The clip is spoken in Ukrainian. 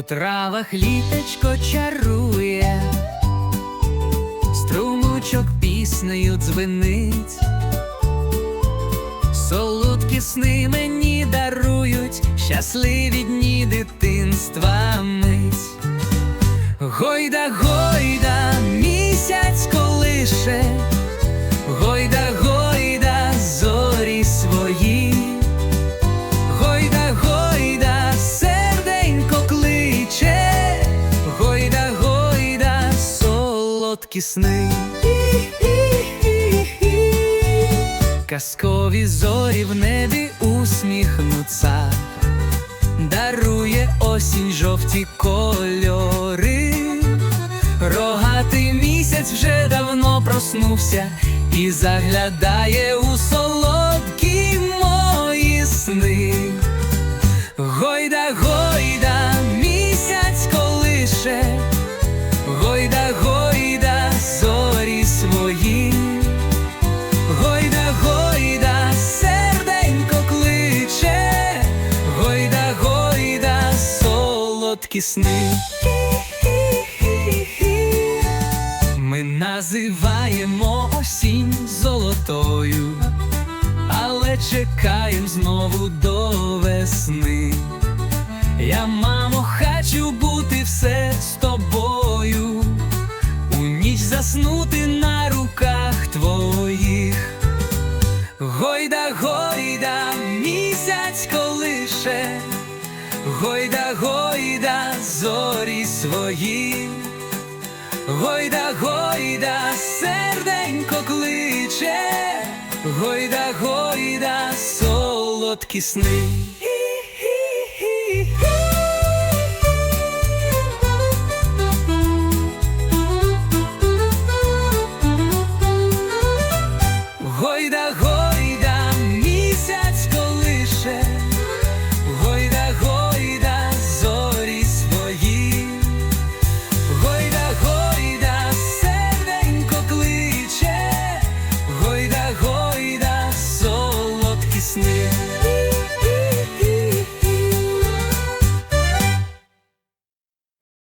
У травах літечко чарує, струмочок піснею дзвенить, солодкі сни мені дарують щасливі дні дитинства мить. Гойда, гойда, солодкі сни. Казкові зорі в небі усміхнуться, дарує осінь жовті кольори. Рогатий місяць вже давно проснувся і заглядає у солодкі солодкі сни. Ми називаємо осінь золотою, але чекаєм знову до весни. Я, мамо, хочу бути все з тобою, у ніч заснути на руках твоїх. Гойда, гойда, місяць колише, гойда, гойда, зорі свої. Гойда, гойда, серденько кличе, гойда, гойда, солодкі сни.